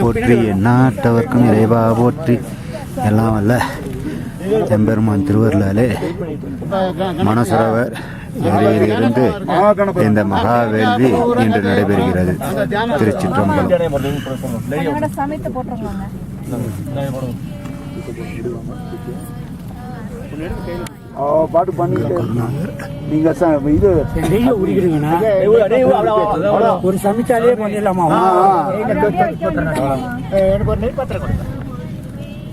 போற்றி எந்நாட்டவர்க்கும் இறைவா போற்றி. எல்லாம் அல்ல. எம்பெருமான் திருவருளாலே மனசரவர் இருந்து இந்த மகா வேள்வி இன்று நடைபெறுகிறது. திருச்சிற்றம்பலம். என்னோட போட்டுருவாங்க பாட்டு பண்ணிட்டு நீங்க இது நெய்ய குடிக்கிறீங்கண்ணா ஒரு சமைச்சாலே பண்ணிடலாமா?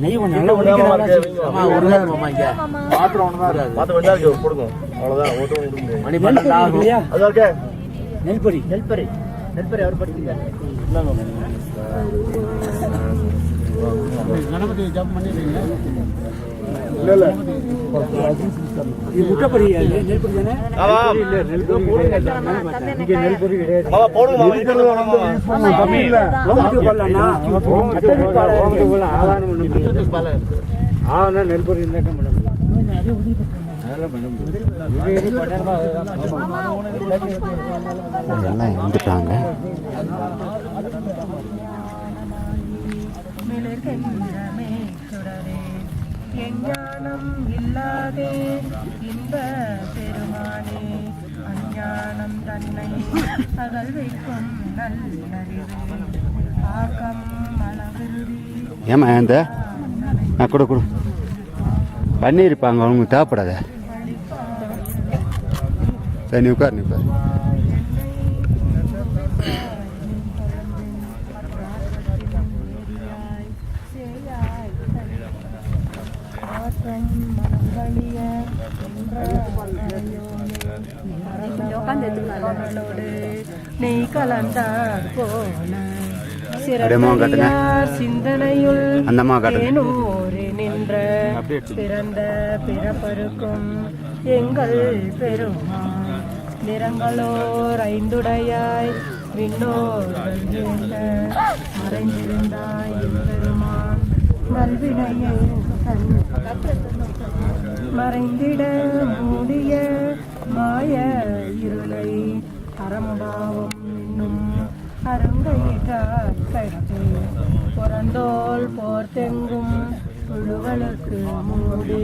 நெய் நல்லா நெல்பொரி நெல்பொரி நெல்பொரி அவர் படிக்கிறார் கணபதி ஜப் பண்ணிடுறீங்களா இல்ல இல்ல. இது முட்டைப்பொரி அது நெல்பொரி நெல்பொரி. ஆதாரம் ஒண்ணும் இல்லை. ஆனா நெல்பொரி இருந்தாக்க மேடம். எல்லாம் இருந்துட்டாங்க. மிளர்கின்றமே எஞ்ஞானம் இல்லாதே இன்ப பெருமானே அஞ்ஞானம் தன்னை அகல் வைக்கும் நல்லறிவு. ஆக்கம் அளவிருதி ஏமா இந்த ஆ கொடு கொடு. பண்ணியிருப்பாங்க அவங்களுக்கு தேவைப்படாத. சரி நீ உட்கார் நீ உட்கார். நெய் கலந்தார் போன அப்படியே சிந்தனையுள் அந்த நின்ற பிறந்த பிறப்பருக்கும் எங்கள் பெருமான் நிறங்களோர் ஐந்துடையாய் விண்ணோர் மறைந்திருந்தாய் பெருமான் நல்வினையை மறைந்திட மூடிய மாய இருளை அறமுடாவும் இன்னும் அருங்கையிட்டார் கடத்து புறந்தோல் போர்த்தெங்கும் புழுவலுக்கு மூடி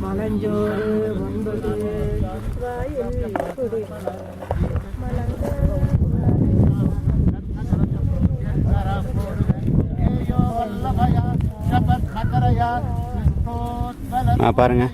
மலஞ்சோறு ஒன்பது வாயில் குடி Maparang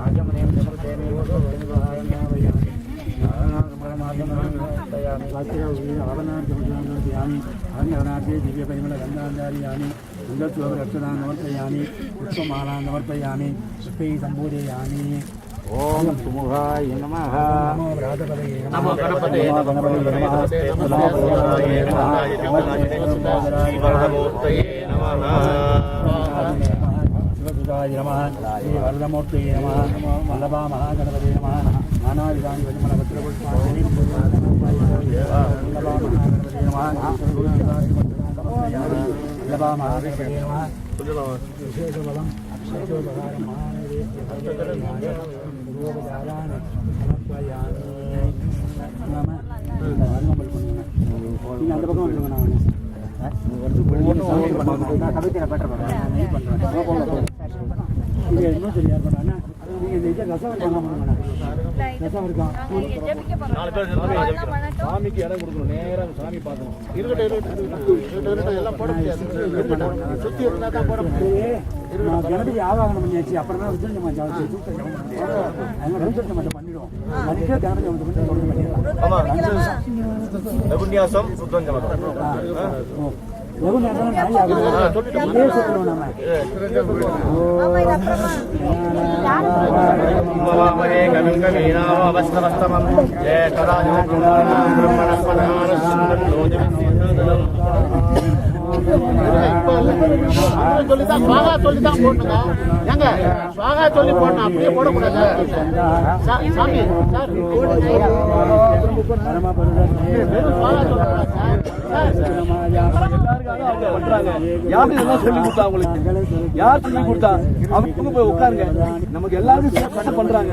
Jangan മാർഗങ്ങളാണ് ഭക്തിയാമി അനർണാർദ്ദേ ദിവ്യപരിമള ഗന്ധാന്താരിയാമി ഉണ്ടത്വം രക്ഷതാ നിവർത്തയാമി പുഷ്പമാലാ നിവർത്തയാമി പുഷ്പൈ സമ്പൂജയാമി ओम सुमुखाय नमः नमो राधपदये नमः गणपतये नमः गणपतये नमः नमो भगवाये नमः नमो शिवाय नमः சந்திரசேகராய நம ஸ்ரீ வரதமூர்த்தி நம வல்லபா மகாகணபதி நம நானாவிதானி வலிமல பத்திரபுஷ்பாஞ்சலி வல்லபா மகாகணபதி நம வல்லபா மகாகணபதி நம விசேஷபலம் அக்ஷயோபகாரம் மகாநேவேத்திய அந்த பக்கம் பண்ணுங்க நான் கவிதை பெற்ற சாமிக்கு இடம் கொடுக்கணும் நேரா சாமி பார்க்கணும் இருக்கட்டும் எல்லாம் போட முடியாது இருக்கட்டும் சுத்தி இருந்தா தான் போட முடியும் ஆவாகனம் பண்ணியாச்சு அப்புறம் தான் விஜயத்தை மட்டும் பண்ணிடுவோம் கணபதி வந்து பண்ணிடலாம் சுத்தஞ்சமதம் லகு நேரம் நாய் சொல்லணும் நம்ம. சொல்லித்தான் சுவாகா சொல்லித்தான் போடணுங்க ஏங்க சுவாகா சொல்லி போடணும் அப்படியே போடக்கூடாது. சா- சாமி சார் வெறும் சுவாகா சொல்லக்கூடாது சார். சார் யார் இதெல்லாம் சொல்லி கொடுத்தா யார் சொல்லி கொடுத்தா அவங்க போய் உட்காருங்க நமக்கு எல்லாருக்கும் சேர்த்து பண்றாங்க